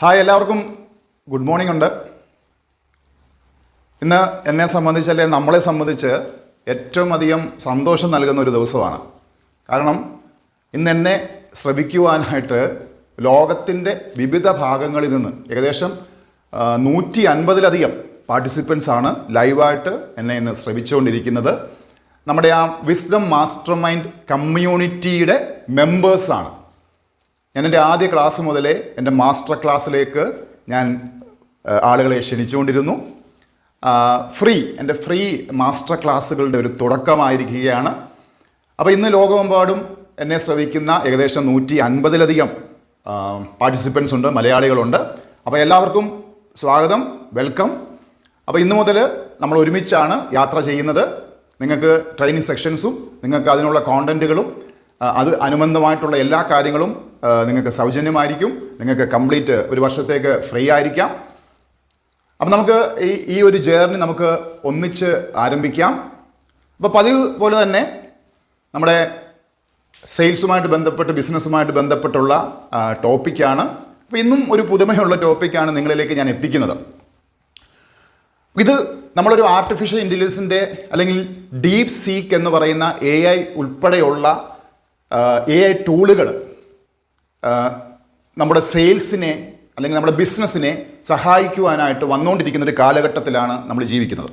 Hi എല്ലാവർക്കും. Good morning ഉണ്ട്. ഇന്ന് എന്നെ സംബന്ധിച്ച് അല്ലെങ്കിൽ നമ്മളെ സംബന്ധിച്ച് ഏറ്റവും അധികം സന്തോഷം നൽകുന്ന ഒരു ദിവസമാണ്. കാരണം ഇന്ന് എന്നെ ശ്രവിക്കുവാനായിട്ട് ലോകത്തിന്റെ വിവിധ ഭാഗങ്ങളിൽ നിന്ന് ഏകദേശം നൂറ്റി അൻപതിലധികം പാർട്ടിസിപ്പൻസ് ആണ് ലൈവായിട്ട് എന്നെ ഇന്ന് ശ്രവിച്ചുകൊണ്ടിരിക്കുന്നത്. നമ്മുടെ ആ വിസ്ഡം മാസ്റ്റർ മൈൻഡ് കമ്മ്യൂണിറ്റിയുടെ മെമ്പേഴ്സാണ് ഞാൻ എന്റെ ആദ്യ ക്ലാസ് മുതലേ എന്റെ മാസ്റ്റർ ക്ലാസ്സിലേക്ക് ഞാൻ ആളുകളെ ക്ഷണിച്ചുകൊണ്ടിരുന്നു. ഫ്രീ എന്റെ ഫ്രീ മാസ്റ്റർ ക്ലാസ്സുകളുടെ ഒരു തുടക്കമായിരിക്കുകയാണ്. അപ്പോൾ ഇന്ന് ലോകമെമ്പാടും എന്നെ ശ്രവിക്കുന്ന ഏകദേശം നൂറ്റി അൻപതിലധികം പാർട്ടിസിപ്പൻസ് ഉണ്ട് മലയാളികളുണ്ട്. അപ്പോൾ എല്ലാവർക്കും സ്വാഗതം വെൽക്കം അപ്പോൾ ഇന്നു മുതൽ നമ്മൾ ഒരുമിച്ചാണ് യാത്ര ചെയ്യുന്നത്. നിങ്ങൾക്ക് ട്രെയിനിങ് സെക്ഷൻസും നിങ്ങൾക്ക് അതിനുള്ള കോണ്ടന്റുകളും അത് അനുബന്ധമായിട്ടുള്ള എല്ലാ കാര്യങ്ങളും നിങ്ങൾക്ക് സൗജന്യമായിരിക്കും. നിങ്ങൾക്ക് കംപ്ലീറ്റ് ഒരു വർഷത്തേക്ക് ഫ്രീ ആയിരിക്കാം. അപ്പം നമുക്ക് ഈ ഈ ഒരു ജേർണി നമുക്ക് ഒന്നിച്ച് ആരംഭിക്കാം. അപ്പോൾ പതിവ് പോലെ തന്നെ നമ്മുടെ സെയിൽസുമായിട്ട് ബന്ധപ്പെട്ട് ബിസിനസ്സുമായിട്ട് ബന്ധപ്പെട്ടുള്ള ടോപ്പിക്കാണ്. അപ്പോൾ ഇന്നും ഒരു പുതുമയുള്ള ടോപ്പിക്കാണ് നിങ്ങളിലേക്ക് ഞാൻ എത്തിക്കുന്നത്. ഇത് നമ്മളൊരു ആർട്ടിഫിഷ്യൽ ഇന്റലിജൻസിന്റെ അല്ലെങ്കിൽ ഡീപ് സീക്ക് എന്ന് പറയുന്ന എ ഐ ഉൾപ്പെടെയുള്ള എ ഐ ടൂളുകൾ നമ്മുടെ സെയിൽസിനെ അല്ലെങ്കിൽ നമ്മുടെ ബിസിനസ്സിനെ സഹായിക്കുവാനായിട്ട് വന്നുകൊണ്ടിരിക്കുന്ന ഒരു കാലഘട്ടത്തിലാണ് നമ്മൾ ജീവിക്കുന്നത്.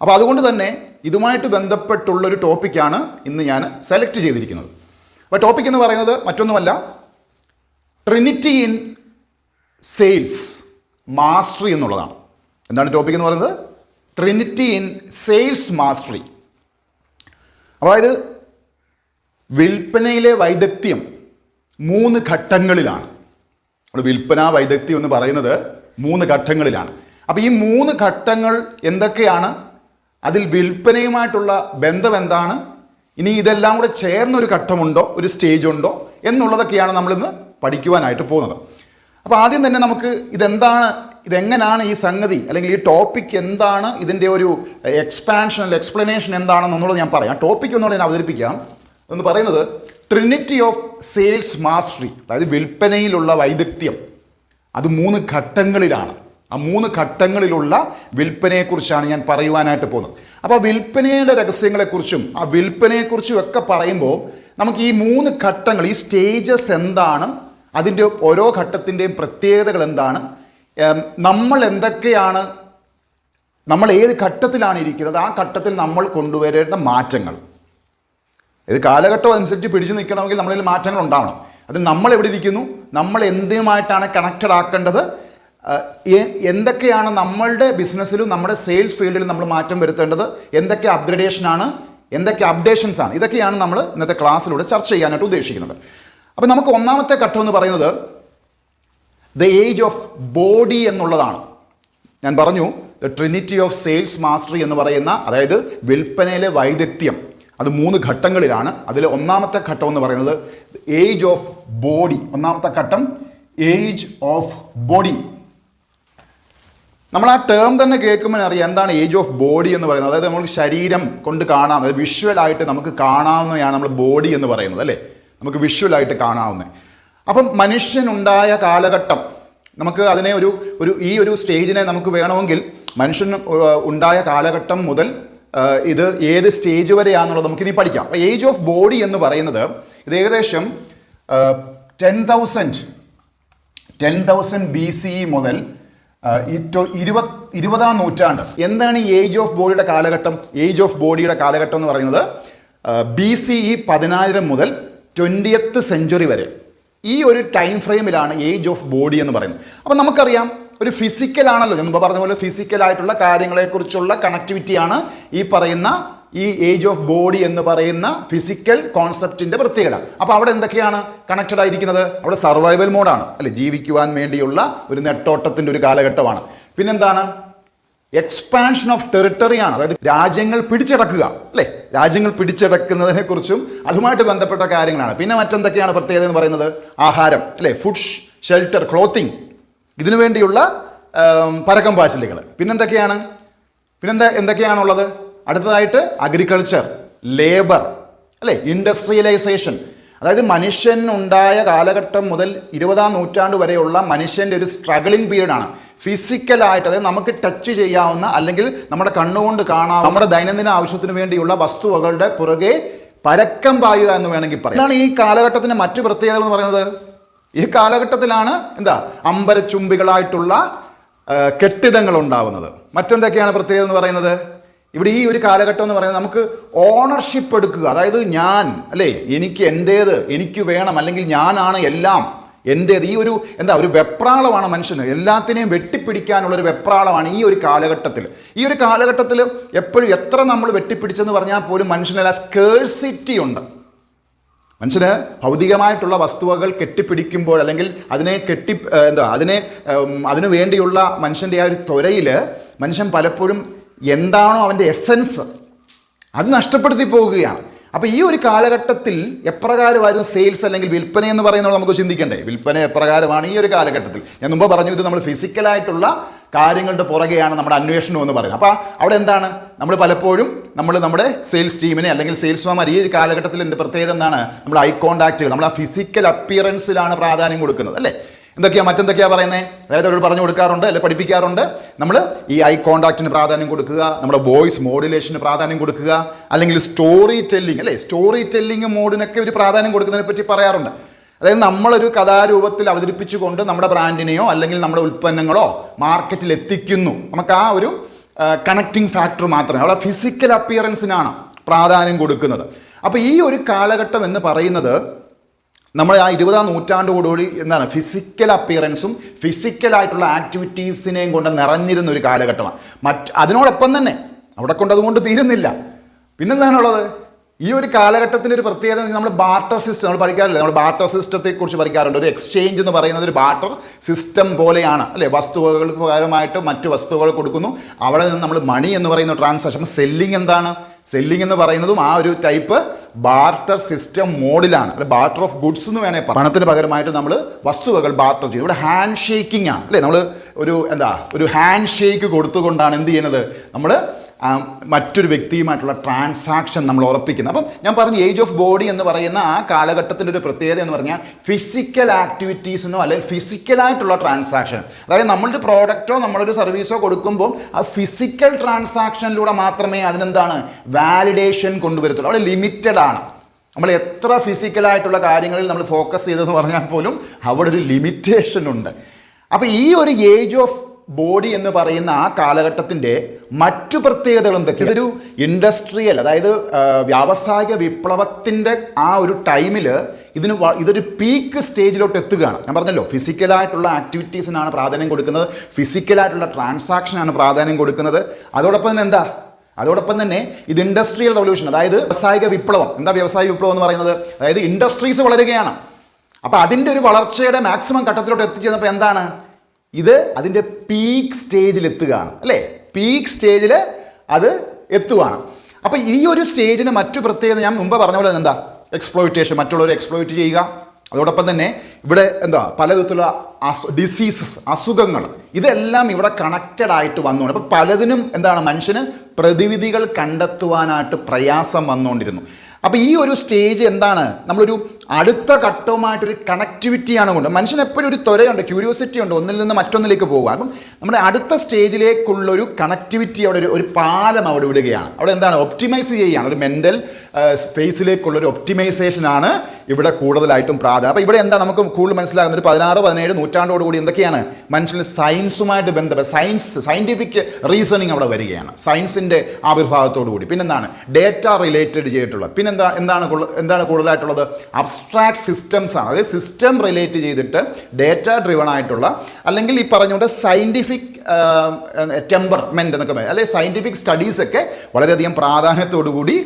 അപ്പോൾ അതുകൊണ്ട് തന്നെ ഇതുമായിട്ട് ബന്ധപ്പെട്ടുള്ളൊരു ടോപ്പിക്കാണ് ഇന്ന് ഞാൻ സെലക്ട് ചെയ്തിരിക്കുന്നത്. അപ്പോൾ ടോപ്പിക് എന്ന് പറയുന്നത് മറ്റൊന്നുമല്ല ട്രിനിറ്റി ഇൻ സെയിൽസ് മാസ്റ്ററി എന്നുള്ളതാണ്. എന്താണ് ടോപ്പിക് എന്ന് പറയുന്നത്? ട്രിനിറ്റി ഇൻ സെയിൽസ് മാസ്റ്ററി അതായത് വിൽപ്പനയിലെ വൈദഗ്ധ്യം മൂന്ന് ഘട്ടങ്ങളിലാണ്. വിൽപ്പന വൈദഗ്ധ്യം എന്ന് പറയുന്നത് മൂന്ന് ഘട്ടങ്ങളിലാണ്. അപ്പോൾ ഈ മൂന്ന് ഘട്ടങ്ങൾ എന്തൊക്കെയാണ്? അതിൽ വിൽപ്പനയുമായിട്ടുള്ള ബന്ധം എന്താണ്? ഇനി ഇതെല്ലാം കൂടെ ചേർന്നൊരു ഘട്ടമുണ്ടോ? ഒരു സ്റ്റേജ് ഉണ്ടോ എന്നുള്ളതൊക്കെയാണ് നമ്മളിന്ന് പഠിക്കുവാനായിട്ട് പോകുന്നത്. അപ്പോൾ ആദ്യം തന്നെ നമുക്ക് ഇതെന്താണ് ഇതെങ്ങനെയാണ് ഈ സംഗതി അല്ലെങ്കിൽ ഈ ടോപ്പിക് എന്താണ് ഇതിന്റെ ഒരു എക്സ്പാൻഷൻ അല്ലെങ്കിൽ എക്സ്പ്ലനേഷൻ എന്താണെന്നുള്ളത് ഞാൻ പറയാം. ടോപ്പിക് ഒന്നുകൂടെ ഞാൻ അവതരിപ്പിക്കാം. എന്ന് പറയുന്നത് ട്രിനിറ്റി ഓഫ് സെയിൽസ് മാസ്റ്ററി അതായത് വിൽപ്പനയിലുള്ള വൈദഗ്ധ്യം. അത് മൂന്ന് ഘട്ടങ്ങളിലാണ്. ആ മൂന്ന് ഘട്ടങ്ങളിലുള്ള വിൽപ്പനയെക്കുറിച്ചാണ് ഞാൻ പറയുവാനായിട്ട് പോകുന്നത്. അപ്പോൾ വിൽപ്പനയുടെ രഹസ്യങ്ങളെക്കുറിച്ചും ആ വിൽപ്പനയെക്കുറിച്ചും ഒക്കെ പറയുമ്പോൾ നമുക്ക് ഈ മൂന്ന് ഘട്ടങ്ങൾ ഈ സ്റ്റേജസ് എന്താണ് അതിന്റെ ഓരോ ഘട്ടത്തിന്റെയും പ്രത്യേകതകൾ എന്താണ് നമ്മൾ എന്തൊക്കെയാണ് നമ്മൾ ഏത് ഘട്ടത്തിലാണ് ഇരിക്കുന്നത് ആ ഘട്ടത്തിൽ നമ്മൾ കൊണ്ടുവരേണ്ട മാറ്റങ്ങൾ. ഇത് കാലഘട്ടം അനുസരിച്ച് പിടിച്ചു നിൽക്കണമെങ്കിൽ നമ്മളിൽ മാറ്റങ്ങൾ ഉണ്ടാവണം. അത് നമ്മൾ എവിടെ ഇരിക്കുന്നു? നമ്മൾ എന്തുമായിട്ടാണ് കണക്റ്റഡ് ആക്കേണ്ടത്? എന്തൊക്കെയാണ് നമ്മളുടെ ബിസിനസ്സിലും നമ്മുടെ സെയിൽസ് ഫീൽഡിലും നമ്മൾ മാറ്റം വരുത്തേണ്ടത്? എന്തൊക്കെ അപ്ഗ്രഡേഷനാണ് എന്തൊക്കെ അപ്ഡേഷൻസ് ആണ് ഇതൊക്കെയാണ് നമ്മൾ ഇന്നത്തെ ക്ലാസ്സിലൂടെ ചർച്ച ചെയ്യാനായിട്ട് ഉദ്ദേശിക്കുന്നത്. അപ്പോൾ നമുക്ക് ഒന്നാമത്തെ ഘട്ടം എന്ന് പറയുന്നത് ദ ഏജ് ഓഫ് ബോഡി എന്നുള്ളതാണ്. ഞാൻ പറഞ്ഞു the trinity of sales mastery എന്ന് പറയുന്ന അതായത് വിൽപ്പനയിലെ വൈദഗ്ധ്യം. അത് മൂന്ന് ഘട്ടങ്ങളിലാണ്. അതിൽ ഒന്നാമത്തെ ഘട്ടം എന്ന് പറയുന്നത് ഏജ് ഓഫ് ബോഡി ഒന്നാമത്തെ ഘട്ടം ഏജ് ഓഫ് ബോഡി നമ്മൾ ആ ടേം തന്നെ കേൾക്കുമ്പോൾ അറിയാം എന്താണ് ഏജ് ഓഫ് ബോഡി എന്ന് പറയുന്നത്. അതായത് നമുക്ക് ശരീരം കൊണ്ട് കാണാം. അതായത് വിഷ്വലായിട്ട് നമുക്ക് കാണാവുന്നതാണ് നമ്മൾ ബോഡി എന്ന് പറയുന്നത് അല്ലേ? നമുക്ക് വിഷ്വലായിട്ട് കാണാവുന്നത് അപ്പം മനുഷ്യനുണ്ടായ കാലഘട്ടം. നമുക്ക് അതിനെ ഒരു ഒരു ഈ ഒരു സ്റ്റേജിനെ നമുക്ക് വേണമെങ്കിൽ മനുഷ്യൻ ഉണ്ടായ കാലഘട്ടം മുതൽ ഇത് ഏത് സ്റ്റേജ് വരെയാണെന്നുള്ളത് നമുക്കിനി പഠിക്കാം. അപ്പോൾ ഏജ് ഓഫ് ബോഡി എന്ന് പറയുന്നത് ഇത് ഏകദേശം ten thousand ten thousand B C മുതൽ ഇരുപത് ഇരുപതാം നൂറ്റാണ്ട്. എന്താണ് ഈ ഏജ് ഓഫ് ബോഡിയുടെ കാലഘട്ടം? ഏജ് ഓഫ് ബോഡിയുടെ കാലഘട്ടം എന്ന് പറയുന്നത് ബി സി ഇ പതിനായിരം മുതൽ ട്വന്റിയത്ത് സെഞ്ചുറി വരെ. ഈ ഒരു ടൈം ഫ്രെയിമിലാണ് ഏജ് ഓഫ് ബോഡി എന്ന് പറയുന്നത്. അപ്പം നമുക്കറിയാം ഒരു ഫിസിക്കൽ ആണല്ലോ. മുമ്പ് പറഞ്ഞ പോലെ ഫിസിക്കലായിട്ടുള്ള കാര്യങ്ങളെക്കുറിച്ചുള്ള കണക്ടിവിറ്റിയാണ് ഈ പറയുന്ന ഈ ഏജ് ഓഫ് ബോഡി എന്ന് പറയുന്ന ഫിസിക്കൽ കോൺസെപ്റ്റിന്റെ പ്രത്യേകത. അപ്പോൾ അവിടെ എന്തൊക്കെയാണ് കണക്റ്റഡ് ആയിരിക്കുന്നത്? അവിടെ സർവൈവൽ മോഡാണ് അല്ലെ ജീവിക്കുവാൻ വേണ്ടിയുള്ള ഒരു നെട്ടോട്ടത്തിന്റെ ഒരു കാലഘട്ടമാണ്. പിന്നെന്താണ്? എക്സ്പാൻഷൻ ഓഫ് ടെറിട്ടറി ആണ്. അതായത് രാജ്യങ്ങൾ പിടിച്ചടക്കുക. അല്ലേ രാജ്യങ്ങൾ പിടിച്ചടക്കുന്നതിനെ കുറിച്ചും അതുമായിട്ട് ബന്ധപ്പെട്ട കാര്യങ്ങളാണ്. പിന്നെ മറ്റെന്തൊക്കെയാണ് പ്രത്യേകത എന്ന് പറയുന്നത്? ആഹാരം. അല്ലേ ഫുഡ് ഷെൽട്ടർ ക്ലോത്തിങ് ഇതിനു വേണ്ടിയുള്ള ആം, പരക്കം പാച്ചിലുകൾ. പിന്നെന്തൊക്കെയാണ്? പിന്നെന്താ എന്തൊക്കെയാണുള്ളത്? അടുത്തതായിട്ട് അഗ്രികൾച്ചർ ലേബർ അല്ലേ? ഇൻഡസ്ട്രിയലൈസേഷൻ അതായത് മനുഷ്യൻ ഉണ്ടായ കാലഘട്ടം മുതൽ ഇരുപതാം നൂറ്റാണ്ട് വരെയുള്ള മനുഷ്യന്റെ ഒരു സ്ട്രഗിളിംഗ് പീരീഡാണ് ഫിസിക്കലായിട്ട് അതായത് നമുക്ക് ടച്ച് ചെയ്യാവുന്ന അല്ലെങ്കിൽ നമ്മുടെ കണ്ണുകൊണ്ട് കാണാവുന്ന നമ്മുടെ ദൈനംദിന ആവശ്യത്തിന് വേണ്ടിയുള്ള വസ്തുവകളുടെ പുറകെ പരക്കം പായുക എന്ന് വേണമെങ്കിൽ പറയാം. ഇതാണ് ഈ കാലഘട്ടത്തിന്റെ മറ്റു പ്രത്യേകതകൾ എന്ന് പറയുന്നത്. ഈ കാലഘട്ടത്തിലാണ് എന്താ അമ്പരച്ചുംബികളായിട്ടുള്ള കെട്ടിടങ്ങൾ ഉണ്ടാവുന്നത് മറ്റെന്തൊക്കെയാണ് പ്രത്യേകത എന്ന് പറയുന്നത്? ഇവിടെ ഈ ഒരു കാലഘട്ടം എന്ന് പറയുന്നത് നമുക്ക് ഓണർഷിപ്പ് എടുക്കുക. അതായത് ഞാൻ അല്ലേ? എനിക്ക് എന്റേത് എനിക്ക് വേണം അല്ലെങ്കിൽ ഞാനാണ് എല്ലാം. എന്റേത് ഈ ഒരു എന്താ ഒരു വെപ്രാളമാണ് മനുഷ്യന്. എല്ലാത്തിനെയും വെട്ടിപ്പിടിക്കാനുള്ള ഒരു വെപ്രാളമാണ് ഈ ഒരു കാലഘട്ടത്തിൽ. ഈ ഒരു കാലഘട്ടത്തിൽ എപ്പോഴും എത്ര നമ്മൾ വെട്ടിപ്പിടിച്ചെന്ന് പറഞ്ഞാൽ പോലും മനുഷ്യനെല്ലാം സ്കേഴ്സിറ്റി ഉണ്ട്. മനുഷ്യന് ഭൗതികമായിട്ടുള്ള വസ്തുവകൾ കെട്ടിപ്പിടിക്കുമ്പോൾ അല്ലെങ്കിൽ അതിനെ കെട്ടി എന്താ അതിനെ അതിനു വേണ്ടിയുള്ള മനുഷ്യന്റെ ആ ഒരു ത്വരയിൽ മനുഷ്യൻ പലപ്പോഴും എന്താണോ അവന്റെ എസൻസ് അത് നഷ്ടപ്പെടുത്തി പോകുകയാണ് അപ്പോൾ ഈ ഒരു കാലഘട്ടത്തിൽ എപ്രകാരമായിരുന്നു സെയിൽസ് അല്ലെങ്കിൽ വിൽപ്പന എന്ന് പറയുന്നത് നമുക്ക് ചിന്തിക്കണ്ടേ? വിൽപ്പന എപ്രകാരമാണ് ഈ ഒരു കാലഘട്ടത്തിൽ. ഞാൻ മുമ്പ് പറഞ്ഞു ഇത് നമ്മൾ ഫിസിക്കലായിട്ടുള്ള കാര്യങ്ങളുടെ പുറകെയാണ് നമ്മുടെ അന്വേഷണം എന്ന് പറയുന്നത്. അപ്പോൾ അവിടെ എന്താണ്? നമ്മൾ പലപ്പോഴും നമ്മൾ നമ്മുടെ സെയിൽസ് ടീമിനെ അല്ലെങ്കിൽ സെയിൽസ്മാർ ഈ കാലഘട്ടത്തിൽ എന്റെ പ്രത്യേകത എന്താണ്? നമ്മൾ ഐ കോൺടാക്റ്റുകൾ നമ്മൾ ആ ഫിസിക്കൽ അപ്പിയറൻസിലാണ് പ്രാധാന്യം കൊടുക്കുന്നത് അല്ലേ? എന്തൊക്കെയാ മറ്റെന്തൊക്കെയാ പറയുന്നത് അതായത് അവരോട് പറഞ്ഞു കൊടുക്കാറുണ്ട് അല്ലെ പഠിപ്പിക്കാറുണ്ട്. നമ്മൾ ഈ ഐ കോണ്ടാക്റ്റിന് പ്രാധാന്യം കൊടുക്കുക നമ്മുടെ വോയിസ് മോഡുലേഷന് പ്രാധാന്യം കൊടുക്കുക അല്ലെങ്കിൽ സ്റ്റോറി ടെല്ലിംഗ് അല്ലേ സ്റ്റോറി ടെല്ലിംഗ് മോഡിനൊക്കെ ഒരു പ്രാധാന്യം കൊടുക്കുന്നതിനെ പറ്റി പറയാറുണ്ട്. അതായത് നമ്മളൊരു കഥാരൂപത്തിൽ അവതരിപ്പിച്ചുകൊണ്ട് നമ്മുടെ ബ്രാൻഡിനെയോ അല്ലെങ്കിൽ നമ്മുടെ ഉൽപ്പന്നങ്ങളോ മാർക്കറ്റിൽ എത്തിക്കുന്നു. നമുക്ക് ആ ഒരു കണക്റ്റിംഗ് ഫാക്ടർ മാത്രമേ അവിടെ ഫിസിക്കൽ അപ്പിയറൻസിനാണ് പ്രാധാന്യം കൊടുക്കുന്നത്. അപ്പോൾ ഈ ഒരു കാലഘട്ടം എന്ന് പറയുന്നത് നമ്മൾ ആ ഇരുപതാം നൂറ്റാണ്ടോടുകൂടി എന്താണ് ഫിസിക്കൽ അപ്പിയറൻസും ഫിസിക്കലായിട്ടുള്ള ആക്ടിവിറ്റീസിനെയും കൊണ്ട് നിറഞ്ഞിരുന്ന ഒരു കാലഘട്ടമാണ്. മറ്റ് അതിനോടൊപ്പം തന്നെ അവിടെ കൊണ്ട് അതുകൊണ്ട് തീരുന്നില്ല. പിന്നെന്താണുള്ളത്? ഈ ഒരു കാലഘട്ടത്തിന്റെ ഒരു പ്രത്യേകത നമ്മൾ ബാർട്ടർ സിസ്റ്റം നമ്മൾ പഠിക്കാറില്ല? നമ്മൾ ബാർട്ടർ സിസ്റ്റത്തെക്കുറിച്ച് പഠിക്കാറുണ്ട്. ഒരു എക്സ്ചേഞ്ച് എന്ന് പറയുന്നത് ഒരു ബാർട്ടർ സിസ്റ്റം പോലെയാണ്. അല്ലേ? വസ്തുവകൾക്ക് പകരമായിട്ട് മറ്റു വസ്തുവകൾ കൊടുക്കുന്നു. അവിടെ നിന്ന് നമ്മൾ മണി എന്ന് പറയുന്ന ട്രാൻസാക്ഷൻ സെല്ലിംഗ് എന്താണ്? സെല്ലിംഗ് എന്ന് പറയുന്നതും ആ ഒരു ടൈപ്പ് ബാർട്ടർ സിസ്റ്റം മോഡിലാണ് അല്ലെ ബാർട്ടർ ഓഫ് ഗുഡ്സ് എന്ന് വേണേൽ. പണത്തിന് പകരമായിട്ട് നമ്മൾ വസ്തുവകൾ ബാർട്ടർ ചെയ്യും. ഇവിടെ ഹാൻഡ് ഷേക്കിംഗ് ആണ്. അല്ലേ നമ്മൾ ഒരു എന്താ ഒരു ഹാൻഡ് ഷേക്ക് കൊടുത്തുകൊണ്ടാണ് എന്ത് ചെയ്യുന്നത്? നമ്മൾ മറ്റൊരു വ്യക്തിയുമായിട്ടുള്ള ട്രാൻസാക്ഷൻ നമ്മൾ ഉറപ്പിക്കുന്നത് അപ്പം ഞാൻ പറഞ്ഞു ഏജ് ഓഫ് ബോഡി എന്ന് പറയുന്ന ആ കാലഘട്ടത്തിന്റെ ഒരു പ്രത്യേകത എന്ന് പറഞ്ഞാൽ ഫിസിക്കൽ ആക്ടിവിറ്റീസിനോ അല്ലെങ്കിൽ ഫിസിക്കലായിട്ടുള്ള ട്രാൻസാക്ഷൻ അതായത് നമ്മളൊരു പ്രോഡക്റ്റോ നമ്മളൊരു സർവീസോ കൊടുക്കുമ്പോൾ ആ ഫിസിക്കൽ ട്രാൻസാക്ഷനിലൂടെ മാത്രമേ അതിനെന്താണ് വാലിഡേഷൻ കൊണ്ടുവരത്തുള്ളൂ. അവിടെ ലിമിറ്റഡ് ആണ്. നമ്മൾ എത്ര ഫിസിക്കലായിട്ടുള്ള കാര്യങ്ങളിൽ നമ്മൾ ഫോക്കസ് ചെയ്തെന്ന് പറഞ്ഞാൽ പോലും അവിടെ ഒരു ലിമിറ്റേഷൻ ഉണ്ട്. അപ്പോൾ ഈ ഒരു ഏജ് ഓഫ് ബോഡി എന്ന് പറയുന്ന ആ കാലഘട്ടത്തിന്റെ മറ്റു പ്രത്യേകതകൾ എന്തൊക്കെ ഇതൊരു ഇൻഡസ്ട്രിയൽ അതായത് വ്യാവസായിക വിപ്ലവത്തിന്റെ ആ ഒരു ടൈമിൽ ഇതിന് ഇതൊരു പീക്ക് സ്റ്റേജിലോട്ട് എത്തുകയാണ്. ഞാൻ പറഞ്ഞല്ലോ ഫിസിക്കലായിട്ടുള്ള ആക്ടിവിറ്റീസിനാണ് പ്രാധാന്യം കൊടുക്കുന്നത്. ഫിസിക്കലായിട്ടുള്ള ട്രാൻസാക്ഷനാണ് പ്രാധാന്യം കൊടുക്കുന്നത്. അതോടൊപ്പം തന്നെ എന്താ? അതോടൊപ്പം തന്നെ ഇത് ഇൻഡസ്ട്രിയൽ റവല്യൂഷൻ അതായത് വ്യവസായിക വിപ്ലവം. എന്താ വ്യവസായ വിപ്ലവം എന്ന് പറയുന്നത്? അതായത് ഇൻഡസ്ട്രീസ് വളരുകയാണ്. അപ്പോൾ അതിന്റെ ഒരു വളർച്ചയുടെ മാക്സിമം ഘട്ടത്തിലോട്ട് എത്തിച്ചേർന്നപ്പോൾ എന്താണ്? ഇത് അതിന്റെ പീക്ക് സ്റ്റേജിൽ എത്തുകയാണ് അല്ലേ? പീക്ക് സ്റ്റേജിൽ അത് എത്തുകയാണ് അപ്പോൾ ഈ ഒരു സ്റ്റേജിന് മറ്റു പ്രത്യേകത ഞാൻ മുമ്പ് പറഞ്ഞ പോലെ എന്താ? എക്സ്പ്ലോയിറ്റേഷൻ മറ്റുള്ളവരെ എക്സ്പ്ലോയിറ്റ് ചെയ്യുക. അതോടൊപ്പം തന്നെ ഇവിടെ എന്താ? പലവിധത്തിലുള്ള അസു ഡിസീസസ് അസുഖങ്ങൾ ഇതെല്ലാം ഇവിടെ കണക്റ്റഡ് ആയിട്ട് വന്നുകൊണ്ട് അപ്പോൾ പലതിനും എന്താണ് മനുഷ്യന് പ്രതിവിധികൾ കണ്ടെത്തുവാനായിട്ട് പ്രയാസം വന്നുകൊണ്ടിരുന്നു. അപ്പോൾ ഈ ഒരു സ്റ്റേജ് എന്താണ്? നമ്മളൊരു അടുത്ത ഘട്ടവുമായിട്ടൊരു കണക്ടിവിറ്റിയാണ് കൊണ്ട് മനുഷ്യന് എപ്പോഴും ഒരു ത്വരയുണ്ട് ക്യൂരിയോസിറ്റി ഉണ്ട് ഒന്നിൽ നിന്ന് മറ്റൊന്നിലേക്ക് പോകുക. അപ്പം നമ്മുടെ അടുത്ത സ്റ്റേജിലേക്കുള്ളൊരു കണക്ടിവിറ്റി അവിടെ ഒരു ഒരു പാലം അവിടെ വിടുകയാണ്. അവിടെ എന്താണ്? ഒപ്റ്റിമൈസ് ചെയ്യുകയാണ്. ഒരു മെന്റൽ സ്പേസിലേക്കുള്ളൊരു ഒപ്റ്റിമൈസേഷനാണ് ഇവിടെ കൂടുതലായിട്ടും പ്രാധാന്യം. അപ്പോൾ ഇവിടെ എന്താ നമുക്ക് കൂടുതൽ മനസ്സിലാകുന്നത്? ഒരു പതിനാറ് പതിനേഴ് നൂറ്റാണ്ടോടുകൂടി എന്തൊക്കെയാണ് മനുഷ്യന് സയൻസുമായിട്ട് ബന്ധപ്പെട്ട സയൻസ് സയന്റിഫിക് റീസണിങ് അവിടെ വരികയാണ്. സയൻസിന്റെ ആവിർഭാവത്തോടു കൂടി. പിന്നെന്താണ്? ഡേറ്റ റിലേറ്റഡ് ചെയ്തിട്ടുള്ള പിന്നെന്താ എന്താണ് എന്താണ് കൂടുതലായിട്ടുള്ളത്? അബ്സ്ട്രാക്ട് സിസ്റ്റംസ് ആണ്. അതായത് സിസ്റ്റം റിലേറ്റ് ചെയ്തിട്ട് ഡേറ്റ ഡ്രിവൺ ആയിട്ടുള്ള അല്ലെങ്കിൽ ഈ പറഞ്ഞുകൊണ്ട് സയന്റിഫിക് ടെമ്പർമെന്റ് എന്നൊക്കെ പറയും. അല്ലെങ്കിൽ സയന്റിഫിക് സ്റ്റഡീസൊക്കെ വളരെയധികം പ്രാധാന്യത്തോടു കൂടി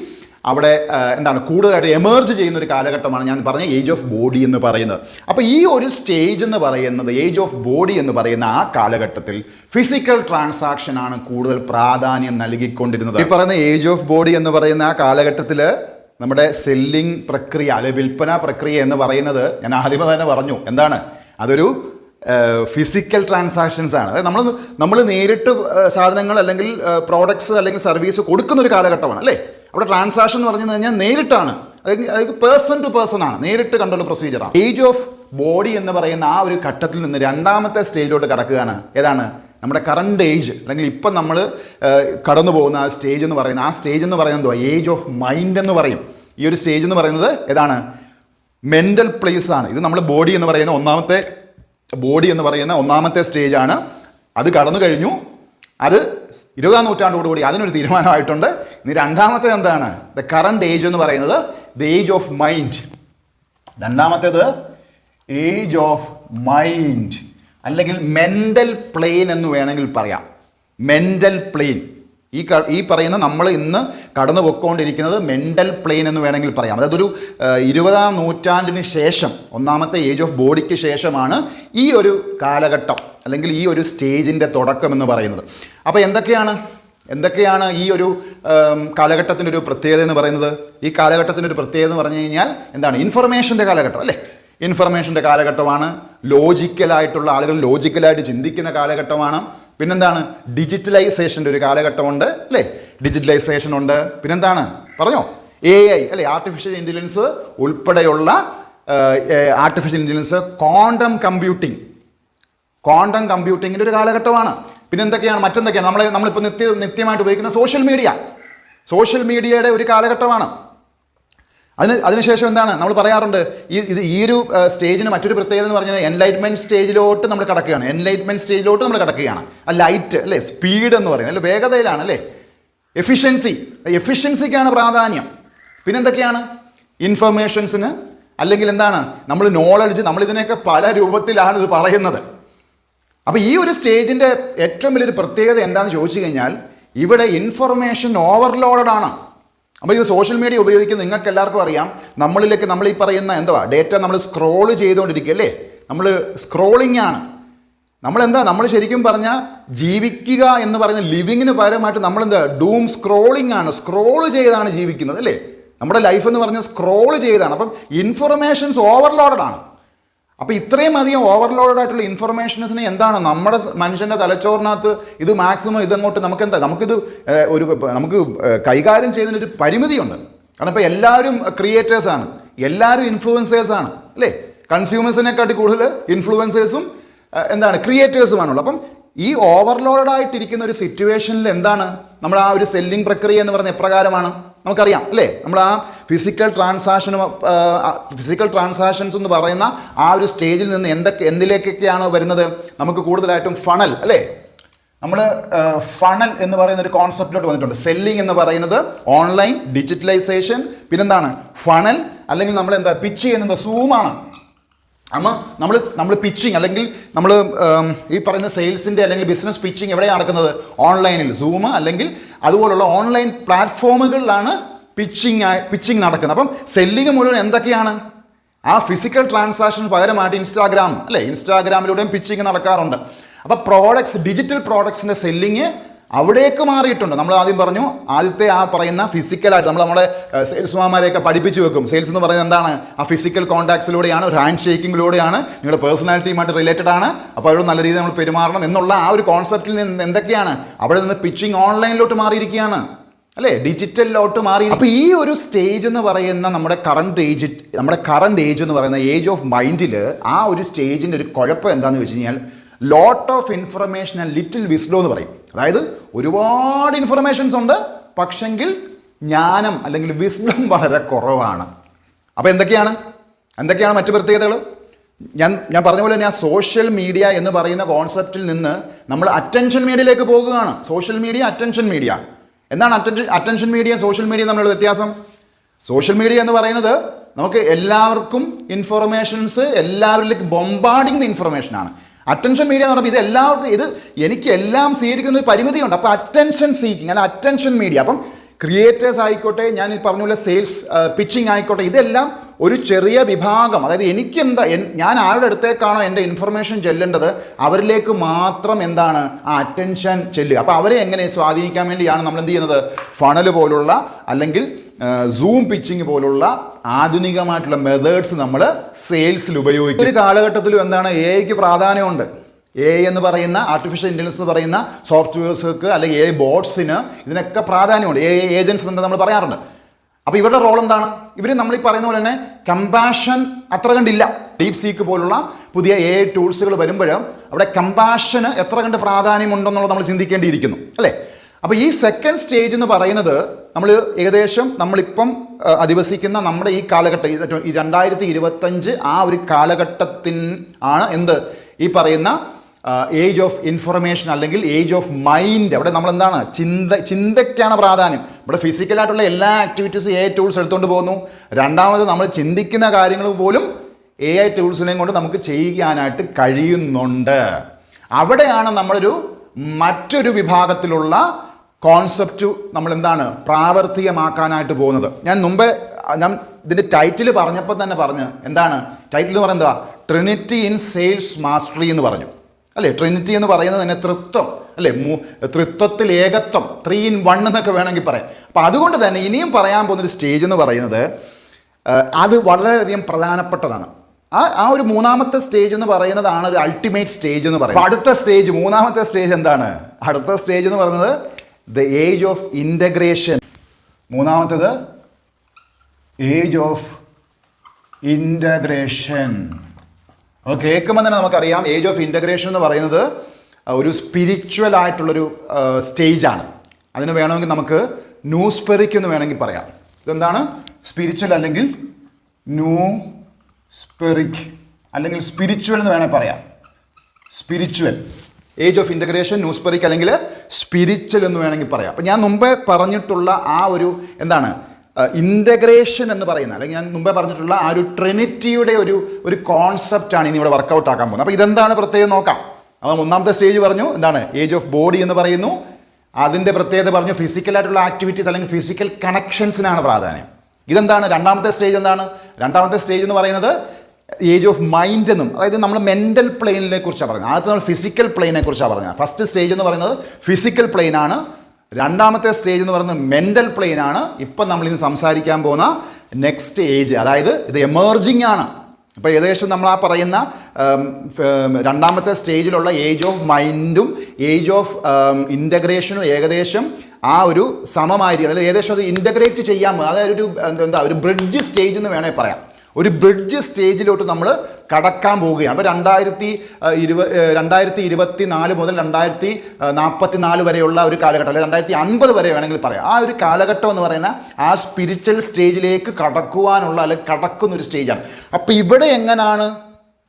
അവിടെ എന്താണ് കൂടുതലായിട്ട് എമേർജ് ചെയ്യുന്ന ഒരു കാലഘട്ടമാണ് ഞാൻ പറഞ്ഞ ഏജ് ഓഫ് ബോഡി എന്ന് പറയുന്നത്. അപ്പോൾ ഈ ഒരു സ്റ്റേജ് എന്ന് പറയുന്നത് ഏജ് ഓഫ് ബോഡി എന്ന് പറയുന്ന ആ കാലഘട്ടത്തിൽ ഫിസിക്കൽ ട്രാൻസാക്ഷൻ ആണ് കൂടുതൽ പ്രാധാന്യം നൽകിക്കൊണ്ടിരുന്നത്. ഈ പറയുന്ന ഏജ് ഓഫ് ബോഡി എന്ന് പറയുന്ന ആ കാലഘട്ടത്തിൽ നമ്മുടെ സെല്ലിംഗ് പ്രക്രിയ അല്ലെ വിൽപ്പന പ്രക്രിയ എന്ന് പറയുന്നത് ഞാൻ ആദ്യമേ തന്നെ പറഞ്ഞു. എന്താണ്? അതൊരു ഫിസിക്കൽ ട്രാൻസാക്ഷൻസ് ആണ്. അതായത് നമ്മൾ നമ്മൾ നേരിട്ട് സാധനങ്ങൾ അല്ലെങ്കിൽ പ്രോഡക്ട്സ് അല്ലെങ്കിൽ സർവീസ് കൊടുക്കുന്ന ഒരു കാലഘട്ടമാണ് അല്ലേ? അവിടെ ട്രാൻസാക്ഷൻ എന്ന് പറഞ്ഞു കഴിഞ്ഞാൽ നേരിട്ടാണ്. അതായത് പേഴ്സൺ ടു പേഴ്സൺ ആണ്. നേരിട്ട് കണ്ടുള്ള പ്രൊസീജിയറാണ് ഏജ് ഓഫ് ബോഡി എന്ന് പറയുന്ന ആ ഒരു ഘട്ടത്തിൽ നിന്ന് രണ്ടാമത്തെ സ്റ്റേജിലോട്ട് കടക്കുകയാണ്. ഏതാണ്? നമ്മുടെ കറണ്ട് ഏജ് അല്ലെങ്കിൽ ഇപ്പം നമ്മൾ കടന്നു പോകുന്ന ആ സ്റ്റേജ് എന്ന് പറയുന്നത് ആ സ്റ്റേജ് എന്ന് പറയുന്നത് എന്തുവാ? ഏജ് ഓഫ് മൈൻഡ് എന്ന് പറയും. ഈ ഒരു സ്റ്റേജ് എന്ന് പറയുന്നത് ഏതാണ്? മെന്റൽ പ്ലേസ് ആണ്. ഇത് നമ്മൾ ബോഡി എന്ന് പറയുന്ന ഒന്നാമത്തെ ബോഡി എന്ന് പറയുന്ന ഒന്നാമത്തെ സ്റ്റേജ് ആണ്. അത് കടന്നു കഴിഞ്ഞു. അത് ഇരുപതാം നൂറ്റാണ്ടോടുകൂടി അതിനൊരു തീരുമാനമായിട്ടുണ്ട്. ഇനി രണ്ടാമത്തെ എന്താണ്? ദ കറണ്ട് ഏജ് എന്ന് പറയുന്നത് ദ ഏജ് ഓഫ് മൈൻഡ് രണ്ടാമത്തേത് ഏജ് ഓഫ് മൈൻഡ് അല്ലെങ്കിൽ മെന്റൽ പ്ലെയിൻ എന്ന് വേണമെങ്കിൽ പറയാം. മെന്റൽ പ്ലെയിൻ ഈ ഈ പറയുന്ന നമ്മൾ ഇന്ന് കടന്നു പൊയ്ക്കൊണ്ടിരിക്കുന്നത് മെന്റൽ പ്ലെയിൻ എന്ന് വേണമെങ്കിൽ പറയാം. അതായത് ഒരു ഇരുപതാം നൂറ്റാണ്ടിന് ശേഷം ഒന്നാമത്തെ ഏജ് ഓഫ് ബോഡിക്ക് ശേഷമാണ് ഈ ഒരു കാലഘട്ടം അല്ലെങ്കിൽ ഈ ഒരു സ്റ്റേജിന്റെ തുടക്കം എന്ന് പറയുന്നത്. അപ്പോൾ എന്തൊക്കെയാണ്? എന്തൊക്കെയാണ് ഈ ഒരു കാലഘട്ടത്തിന്റെ ഒരു പ്രത്യേകത എന്ന് പറയുന്നത്? ഈ കാലഘട്ടത്തിന്റെ ഒരു പ്രത്യേകത എന്ന് പറഞ്ഞു കഴിഞ്ഞാൽ എന്താണ്? ഇൻഫർമേഷന്റെ കാലഘട്ടം അല്ലേ? ഇൻഫർമേഷന്റെ കാലഘട്ടമാണ്. ലോജിക്കലായിട്ടുള്ള ആളുകൾ ലോജിക്കലായിട്ട് ചിന്തിക്കുന്ന കാലഘട്ടമാണ്. പിന്നെന്താണ്? ഡിജിറ്റലൈസേഷന്റെ ഒരു കാലഘട്ടമുണ്ട് അല്ലേ? ഡിജിറ്റലൈസേഷൻ ഉണ്ട്. പിന്നെന്താണ്? പറഞ്ഞോ? എ ഐ അല്ലേ? ആർട്ടിഫിഷ്യൽ ഇന്റലിജൻസ് ഉൾപ്പെടെയുള്ള ആർട്ടിഫിഷ്യൽ ഇന്റലിജൻസ് ക്വാണ്ടം കമ്പ്യൂട്ടിംഗ് ക്വാണ്ടം കമ്പ്യൂട്ടിങ്ങിന്റെ ഒരു കാലഘട്ടമാണ്. പിന്നെ എന്തൊക്കെയാണ് മറ്റെന്തൊക്കെയാണ്? നമ്മൾ നമ്മളിപ്പോൾ നിത്യ നിത്യമായിട്ട് ഉപയോഗിക്കുന്ന സോഷ്യൽ മീഡിയ സോഷ്യൽ മീഡിയയുടെ ഒരു കാലഘട്ടമാണ്. അതിന് അതിനുശേഷം എന്താണ് നമ്മൾ പറയാറുണ്ട് ഈ ഇത് ഈ ഒരു സ്റ്റേജിന് മറ്റൊരു പ്രത്യേകത എന്ന് പറഞ്ഞാൽ എൻലൈറ്റ്മെന്റ് സ്റ്റേജിലോട്ട് നമ്മൾ കിടക്കുകയാണ്. എൻലൈറ്റ്മെന്റ് സ്റ്റേജിലോട്ട് നമ്മൾ കിടക്കുകയാണ്. ആ ലൈറ്റ് അല്ലേ സ്പീഡ് എന്ന് പറയുന്നത് അല്ലെ വേഗതയിലാണ് അല്ലേ? എഫിഷ്യൻസി എഫിഷ്യൻസിക്കാണ് പ്രാധാന്യം. പിന്നെന്തൊക്കെയാണ്? ഇൻഫർമേഷൻസിന് അല്ലെങ്കിൽ എന്താണ്? നമ്മൾ നോളജ് നമ്മളിതിനെയൊക്കെ പല രൂപത്തിലാണ് ഇത് പറയുന്നത്. അപ്പോൾ ഈ ഒരു സ്റ്റേജിന്റെ ഏറ്റവും വലിയൊരു പ്രത്യേകത എന്താണെന്ന് ചോദിച്ചു കഴിഞ്ഞാൽ ഇവിടെ ഇൻഫർമേഷൻ ഓവർലോഡഡ് ആണ്. അപ്പോൾ ഇത് സോഷ്യൽ മീഡിയ ഉപയോഗിക്കുന്ന നിങ്ങൾക്ക് എല്ലാവർക്കും അറിയാം. നമ്മളിലേക്ക് നമ്മൾ ഈ പറയുന്ന എന്തുവാ? ഡേറ്റ നമ്മൾ സ്ക്രോൾ ചെയ്തുകൊണ്ടിരിക്കുക അല്ലേ? നമ്മൾ സ്ക്രോളിംഗ് ആണ്. നമ്മളെന്താ? നമ്മൾ ശരിക്കും പറഞ്ഞാൽ ജീവിക്കുക എന്ന് പറയുന്ന ലിവിങ്ങിന് പകരമായിട്ട് നമ്മളെന്താ? ഡൂം സ്ക്രോളിംഗ് ആണ്. സ്ക്രോൾ ചെയ്താണ് ജീവിക്കുന്നത് അല്ലേ? നമ്മുടെ ലൈഫ് എന്ന് പറഞ്ഞാൽ സ്ക്രോൾ ചെയ്താണ്. അപ്പം ഇൻഫർമേഷൻസ് ഓവർലോഡഡ് ആണ്. അപ്പോൾ ഇത്രയും അധികം ഓവർലോഡ് ആയിട്ടുള്ള ഇൻഫർമേഷൻസിന് എന്താണ് നമ്മുടെ മനുഷ്യന്റെ തലച്ചോറിനകത്ത് ഇത് മാക്സിമം ഇതങ്ങോട്ട് നമുക്ക് എന്താ നമുക്കിത് ഒരു നമുക്ക് കൈകാര്യം ചെയ്യുന്നതിനൊരു പരിമിതിയുണ്ട്. കാരണം ഇപ്പോൾ എല്ലാവരും ക്രിയേറ്റേഴ്സാണ് എല്ലാവരും ഇൻഫ്ലുവൻസേഴ്സാണ് അല്ലേ? കൺസ്യൂമേഴ്സിനെക്കാട്ടി കൂടുതൽ ഇൻഫ്ലുവൻസേഴ്സും എന്താണ് ക്രിയേറ്റേഴ്സുമാണുള്ളത് അപ്പം ഈ ഓവർലോഡഡ് ആയിട്ടിരിക്കുന്ന ഒരു സിറ്റുവേഷനിൽ എന്താണ്? നമ്മൾ ആ ഒരു സെല്ലിംഗ് പ്രക്രിയ എന്ന് പറഞ്ഞ എപ്രകാരമാണ്? നമുക്കറിയാം. അല്ലേ? നമ്മൾ ആ ഫിസിക്കൽ ട്രാൻസാക്ഷനും ഫിസിക്കൽ ട്രാൻസാക്ഷൻസ് എന്ന് പറയുന്ന ആ ഒരു സ്റ്റേജിൽ നിന്ന് എന്തൊക്കെ എന്തിലേക്കൊക്കെയാണ് വരുന്നത് നമുക്ക് കൂടുതലായിട്ടും ഫണൽ അല്ലേ? നമ്മൾ ഫണൽ എന്ന് പറയുന്ന ഒരു കോൺസെപ്റ്റിലോട്ട് വന്നിട്ടുണ്ട്. സെല്ലിംഗ് എന്ന് പറയുന്നത് ഓൺലൈൻ ഡിജിറ്റലൈസേഷൻ പിന്നെന്താണ്? ഫണൽ അല്ലെങ്കിൽ നമ്മൾ എന്താ പിച്ച് ചെയ്യുന്നത് സൂമാണ് അമ്മ നമ്മൾ നമ്മൾ പിച്ചിങ് അല്ലെങ്കിൽ നമ്മൾ ഈ പറയുന്ന സെയിൽസിന്റെ അല്ലെങ്കിൽ ബിസിനസ് പിച്ചിങ് എവിടെയാണ് നടക്കുന്നത്? ഓൺലൈനിൽ സൂം അല്ലെങ്കിൽ അതുപോലുള്ള ഓൺലൈൻ പ്ലാറ്റ്ഫോമുകളിലാണ് പിച്ചിങ് പിച്ചിങ് നടക്കുന്നത്. അപ്പം സെല്ലിങ് മുഴുവൻ എന്തൊക്കെയാണ്? ആ ഫിസിക്കൽ ട്രാൻസാക്ഷന് പകരമായിട്ട് ഇൻസ്റ്റാഗ്രാം അല്ലേ? ഇൻസ്റ്റാഗ്രാമിലൂടെയും പിച്ചിങ് നടക്കാറുണ്ട്. അപ്പോൾ പ്രോഡക്ട്സ് ഡിജിറ്റൽ പ്രോഡക്ട്സിന്റെ സെല്ലിങ് അവിടേക്ക് മാറിയിട്ടുണ്ട്. നമ്മൾ ആദ്യം പറഞ്ഞു ആദ്യത്തെ ആ പറയുന്ന ഫിസിക്കലായിട്ട് നമ്മൾ നമ്മുടെ സെയിൽസ്മാരെയൊക്കെ പഠിപ്പിച്ചു വെക്കും. സെയിൽസ് എന്ന് പറയുന്നത് എന്താണ്? ആ ഫിസിക്കൽ കോൺടാക്ട്സിലൂടെയാണ് ഒരു ഹാൻഡ് ഷേക്കിങ്ങിലൂടെയാണ് നിങ്ങളുടെ പേഴ്സണാലിറ്റിയുമായിട്ട് റിലേറ്റഡ് ആണ്. അപ്പോൾ അവരോട് നല്ല രീതിയിൽ നമ്മൾ പെരുമാറണം എന്നുള്ള ആ ഒരു കോൺസെപ്റ്റിൽ നിന്ന് എന്തൊക്കെയാണ്? അവിടെ നിന്ന് പിച്ചിങ് ഓൺലൈനിലോട്ട് മാറിയിരിക്കുകയാണ്. അല്ലേ? ഡിജിറ്റലിലോട്ട് മാറി അപ്പോൾ ഈ ഒരു സ്റ്റേജ് എന്ന് പറയുന്ന നമ്മുടെ കറണ്ട് ഏജ് നമ്മുടെ കറണ്ട് ഏജ് എന്ന് പറയുന്ന ഏജ് ഓഫ് മൈൻഡിൽ ആ ഒരു സ്റ്റേജിന്റെ ഒരു കുഴപ്പം എന്താണെന്ന് വെച്ച് കഴിഞ്ഞാൽ lot of information and little വിസ്ലോ എന്ന് പറയും. അതായത് ഒരുപാട് ഇൻഫർമേഷൻസ് ഉണ്ട് പക്ഷെങ്കിൽ ജ്ഞാനം അല്ലെങ്കിൽ വിസ്ഡം വളരെ കുറവാണ്. അപ്പോൾ എന്തൊക്കെയാണ്? എന്തൊക്കെയാണ് മറ്റു പ്രത്യേകതകൾ ഞാൻ ഞാൻ പറഞ്ഞ പോലെ തന്നെ ആ സോഷ്യൽ മീഡിയ എന്ന് പറയുന്ന കോൺസെപ്റ്റിൽ നിന്ന് നമ്മൾ അറ്റൻഷൻ മീഡിയയിലേക്ക് പോകുകയാണ്. സോഷ്യൽ മീഡിയ അറ്റൻഷൻ മീഡിയ എന്താണ് attention attention media social media തമ്മിലുള്ള വ്യത്യാസം? സോഷ്യൽ മീഡിയ എന്ന് പറയുന്നത് നമുക്ക് എല്ലാവർക്കും ഇൻഫർമേഷൻസ് എല്ലാവരിലേക്ക് ഇൻഫർമേഷൻ ആണ്. അറ്റൻഷൻ മീഡിയ എന്ന് പറയുമ്പോൾ ഇത് എല്ലാവർക്കും ഇത് എനിക്ക് എല്ലാം സ്വീകരിക്കുന്ന ഒരു പരിമിതിയുണ്ട്. അപ്പോൾ അറ്റൻഷൻ സീക്കിങ് അല്ല അറ്റൻഷൻ മീഡിയ അപ്പം ക്രിയേറ്റേഴ്സ് ആയിക്കോട്ടെ ഞാൻ ഈ പറഞ്ഞ പോലെ സെയിൽസ് പിച്ചിങ് ആയിക്കോട്ടെ ഇതെല്ലാം ഒരു ചെറിയ വിഭാഗം. അതായത് എനിക്കെന്താ ഞാൻ ആരുടെ അടുത്തേക്കാണോ എന്റെ ഇൻഫർമേഷൻ ചെല്ലേണ്ടത് അവരിലേക്ക് മാത്രം എന്താണ് ആ അറ്റൻഷൻ ചെല്ലുക. അപ്പോൾ അവരെ എങ്ങനെ സ്വാധീനിക്കാൻ വേണ്ടിയാണ് നമ്മൾ എന്ത് ചെയ്യുന്നത്? ഫണൽ പോലുള്ള അല്ലെങ്കിൽ സൂം പിച്ചിങ് പോലുള്ള ആധുനികമായിട്ടുള്ള മെത്തേഡ്സ് നമ്മൾ സെയിൽസിൽ ഉപയോഗിക്കും. ഒരു കാലഘട്ടത്തിലും എന്താണ് എ ഐക്ക് പ്രാധാന്യമുണ്ട്. എ എന്ന് പറയുന്ന ആർട്ടിഫിഷ്യൽ ഇന്റലിജൻസ് എന്ന് പറയുന്ന സോഫ്റ്റ്വെയർസുകൾക്ക് അല്ലെങ്കിൽ എ ബോട്ട്സിന് ഇതിനൊക്കെ പ്രാധാന്യമുണ്ട്. എ ഏജൻസ് എന്ന് നമ്മൾ പറയാറുണ്ട്. അപ്പോൾ ഇവരുടെ റോൾ എന്താണ്? ഇവർ നമ്മൾ ഈ പറയുന്ന പോലെ തന്നെ കമ്പാഷൻ അത്ര കണ്ടില്ല. ഡീപ് സീക്ക് പോലുള്ള പുതിയ എ ടൂൾസുകൾ വരുമ്പോഴും അവിടെ കമ്പാഷന് എത്ര കണ്ട് പ്രാധാന്യമുണ്ടെന്നുള്ളത് നമ്മൾ ചിന്തിക്കേണ്ടിയിരിക്കുന്നു. അല്ലേ? അപ്പോൾ ഈ സെക്കൻഡ് സ്റ്റേജ് എന്ന് പറയുന്നത് നമ്മൾ ഏകദേശം നമ്മളിപ്പം അധിവസിക്കുന്ന നമ്മുടെ ഈ കാലഘട്ടം ഈ രണ്ടായിരത്തി ഇരുപത്തഞ്ച് ആ ഒരു കാലഘട്ടത്തിൻ ആണ് എന്ത്? ഈ പറയുന്ന ഏജ് ഓഫ് ഇൻഫർമേഷൻ അല്ലെങ്കിൽ ഏജ് ഓഫ് മൈൻഡ് അവിടെ നമ്മൾ എന്താണ് ചിന്ത ചിന്തയ്ക്കാണ് പ്രാധാന്യം. ഇവിടെ ഫിസിക്കലായിട്ടുള്ള എല്ലാ ആക്ടിവിറ്റീസും എ ടൂൾസ് എടുത്തുകൊണ്ട് പോകുന്നു. രണ്ടാമത് നമ്മൾ ചിന്തിക്കുന്ന കാര്യങ്ങൾ പോലും എ ഐ ടൂൾസിനെയും കൊണ്ട് നമുക്ക് ചെയ്യാനായിട്ട് കഴിയുന്നുണ്ട്. അവിടെയാണ് നമ്മളൊരു മറ്റൊരു വിഭാഗത്തിലുള്ള കോൺസെപ്റ്റ് നമ്മൾ എന്താണ് പ്രാവർത്തികമാക്കാനായിട്ട് പോകുന്നത്. ഞാൻ മുമ്പേ ഞാൻ ഇതിന്റെ ടൈറ്റിൽ പറഞ്ഞപ്പോൾ തന്നെ പറഞ്ഞ് എന്താണ്? ടൈറ്റിൽ എന്ന് പറയുന്നത് ട്രിനിറ്റി ഇൻ സെയിൽസ് മാസ്റ്ററി എന്ന് പറഞ്ഞു. അല്ലേ? ട്രിനിറ്റി എന്ന് പറയുന്നത് തന്നെ തൃത്വം അല്ലേ? മൂ തൃത്വത്തിൽ ഏകത്വം ത്രീ ഇൻ വൺ എന്നൊക്കെ വേണമെങ്കിൽ പറയാം. അപ്പം അതുകൊണ്ട് തന്നെ ഇനിയും പറയാൻ പോകുന്ന ഒരു സ്റ്റേജ് എന്ന് പറയുന്നത് അത് വളരെയധികം പ്രധാനപ്പെട്ടതാണ്. ആ ആ ഒരു മൂന്നാമത്തെ സ്റ്റേജ് എന്ന് പറയുന്നതാണ് ഒരു അൾട്ടിമേറ്റ് സ്റ്റേജ് എന്ന് പറയുന്നത്. അടുത്ത സ്റ്റേജ് മൂന്നാമത്തെ സ്റ്റേജ് എന്താണ്? അടുത്ത സ്റ്റേജ് എന്ന് പറയുന്നത് ദ ഏജ് ഓഫ് ഇന്റഗ്രേഷൻ മൂന്നാമത്തേത് ഏജ് ഓഫ് ഇന്റഗ്രേഷൻ അപ്പോൾ കേൾക്കുമ്പോൾ തന്നെ നമുക്കറിയാം ഏജ് ഓഫ് ഇന്റഗ്രേഷൻ എന്ന് പറയുന്നത് ഒരു സ്പിരിച്വൽ ആയിട്ടുള്ളൊരു സ്റ്റേജാണ് അതിന് വേണമെങ്കിൽ നമുക്ക് ന്യൂസ്പെറിക് എന്ന് വേണമെങ്കിൽ പറയാം. ഇതെന്താണ്? സ്പിരിച്വൽ അല്ലെങ്കിൽ ന്യൂ സ്പെറിക് അല്ലെങ്കിൽ സ്പിരിച്വൽ എന്ന് വേണമെങ്കിൽ പറയാം. സ്പിരിച്വൽ ഏജ് ഓഫ് ഇന്റഗ്രേഷൻ ന്യൂസ്പെറിക് അല്ലെങ്കിൽ സ്പിരിച്വൽ എന്ന് വേണമെങ്കിൽ പറയാം. അപ്പം ഞാൻ മുമ്പേ പറഞ്ഞിട്ടുള്ള ആ ഒരു എന്താണ്? ഇന്റഗ്രേഷൻ എന്ന് പറയുന്ന അല്ലെങ്കിൽ ഞാൻ മുമ്പേ പറഞ്ഞിട്ടുള്ള ആ ഒരു ട്രിനിറ്റിയുടെ ഒരു ഒരു കോൺസെപ്റ്റാണ് ഇനി ഇവിടെ വർക്കൗട്ട് ആക്കാൻ പോകുന്നത്. അപ്പോൾ ഇതെന്താണ് പ്രത്യേകം നോക്കാം. അപ്പോൾ ഒന്നാമത്തെ സ്റ്റേജ് പറഞ്ഞു എന്താണ്? ഏജ് ഓഫ് ബോഡി എന്ന് പറയുന്നു. അതിന്റെ പ്രത്യേകത പറഞ്ഞു ഫിസിക്കലായിട്ടുള്ള ആക്ടിവിറ്റീസ് അല്ലെങ്കിൽ ഫിസിക്കൽ കണക്ഷൻസിനാണ് പ്രാധാന്യം. ഇതെന്താണ്? രണ്ടാമത്തെ സ്റ്റേജ് എന്താണ്? രണ്ടാമത്തെ സ്റ്റേജ് എന്ന് പറയുന്നത് ഏജ് ഓഫ് മൈൻഡ് എന്നും അതായത് നമ്മൾ മെന്റൽ പ്ലെയിനിനെ കുറിച്ചാണ് പറഞ്ഞത്. ആദ്യത്തെ നമ്മൾ ഫിസിക്കൽ പ്ലെയിനെ കുറിച്ചാണ് പറഞ്ഞത്. ഫസ്റ്റ് സ്റ്റേജ് എന്ന് പറയുന്നത് ഫിസിക്കൽ പ്ലെയിൻ ആണ്. രണ്ടാമത്തെ സ്റ്റേജ് എന്ന് പറയുന്നത് മെന്റൽ പ്ലെയിൻ ആണ്. ഇപ്പം നമ്മൾ ഇന്ന് സംസാരിക്കാൻ പോകുന്ന നെക്സ്റ്റ് ഏജ് അതായത് ഇത് എമേർജിങ് ആണ്. ഇപ്പോൾ ഏകദേശം നമ്മൾ ആ പറയുന്ന രണ്ടാമത്തെ സ്റ്റേജിലുള്ള ഏജ് ഓഫ് മൈൻഡും ഏജ് ഓഫ് ഇന്റഗ്രേഷനും ഏകദേശം ആ ഒരു സമമായിരിക്കും. അതായത് ഏകദേശം അത് ഇന്റഗ്രേറ്റ് ചെയ്യാൻ അതായത് ഒരു എന്താ ഒരു ബ്രിഡ്ജ് സ്റ്റേജ് എന്ന് വേണേൽ പറയാം. ഒരു ബ്രിഡ്ജ് സ്റ്റേജിലോട്ട് നമ്മൾ കടക്കാൻ പോവുകയാണ്. അപ്പോൾ രണ്ടായിരത്തി ഇരുപ രണ്ടായിരത്തി ഇരുപത്തി നാല് മുതൽ രണ്ടായിരത്തി നാൽപ്പത്തി നാല് വരെയുള്ള ഒരു കാലഘട്ടം അല്ലെങ്കിൽ രണ്ടായിരത്തി അൻപത് വരെ വേണമെങ്കിൽ പറയാം. ആ ഒരു കാലഘട്ടം എന്ന് പറയുന്ന ആ സ്പിരിച്വൽ സ്റ്റേജിലേക്ക് കടക്കുവാനുള്ള അല്ലെങ്കിൽ കടക്കുന്ന ഒരു സ്റ്റേജാണ് അപ്പോൾ ഇവിടെ എങ്ങനെയാണ്